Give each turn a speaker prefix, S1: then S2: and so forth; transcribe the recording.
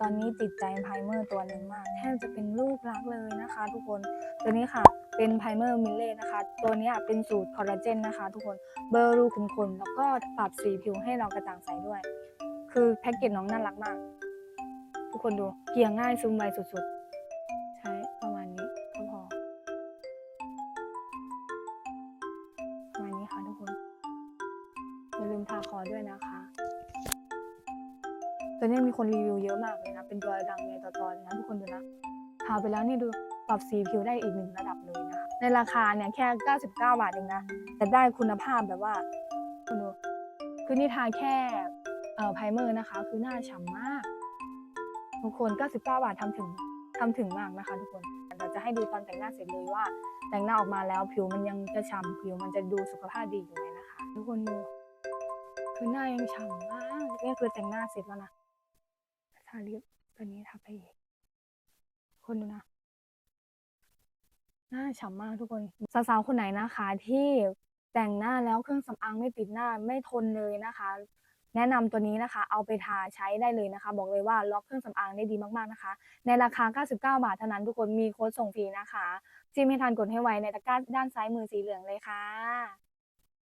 S1: ตอนนี้ติดใจไพรเมอร์ตัวหนึ่งมาก แทบจะเป็นรูปรักเลยนะคะ ทุกคนตัวนี้ค่ะเป็นไพรเมอร์มิลเล่นะคะ ตัวนี้เป็นสูตรคอลลาเจนนะคะ ทุกคนเบอร์รูขุมขนแล้วก็ปรับสีผิวให้เรากระจ่างใสด้วย คือแพ็กเกจน้องน่ารักมาก ทุกคนดูเกี่ยง่ายซึมไวสุดๆ ใช้ประมาณนี้ก็พอประมาณนี้ค่ะทุกคนอย่าลืมทาคอด้วยนะคะ ตัวนี้มีคนรีวิวเยอะมากเลยนะ เป็นตัวดังในตอนตอนนะทุกคนดูนะทาไปแล้วนี่ดูปรับสีผิวได้อีกหนึ่งระดับเลยนะคะ ในราคาเนี่ยแค่ 99 บาทเองนะ แต่ได้คุณภาพแบบว่าคุณดูคือนี่ทาแค่เอ่อไพรเมอร์นะคะ คือหน้าฉ่ำมากทุกคน 99 บาททำถึงทำถึงมากนะคะ ทุกคนเราจะให้ดูตอนแต่งหน้าเสร็จเลยว่า แต่งหน้าออกมาแล้วผิวมันยังจะฉ่ำผิวมันจะดูสุขภาพดีอยู่ไหมนะคะ ทุกคนดูคือหน้ายังฉ่ำมากนี่คือแต่งหน้าเสร็จแล้วนะาลิปตัวนี้ทาไปอีก คนดูนะหน้าฉ่ำมากทุกคน สาวๆคนไหนนะคะ ที่แต่งหน้าแล้วเครื่องสำอางไม่ติดหน้าไม่ทนเลยนะคะ แนะนำตัวนี้นะคะ เอาไปทาใช้ได้เลยนะคะ บอกเลยว่าล็อกเครื่องสำอางได้ดีมากๆนะคะ ในราคา 99 บาทเท่านั้นทุกคนมีโค้ดส่งฟรีนะคะจิ้มให้ทันกดให้ไวในตะกร้าด้านซ้ายมือสีเหลืองเลยค่ะ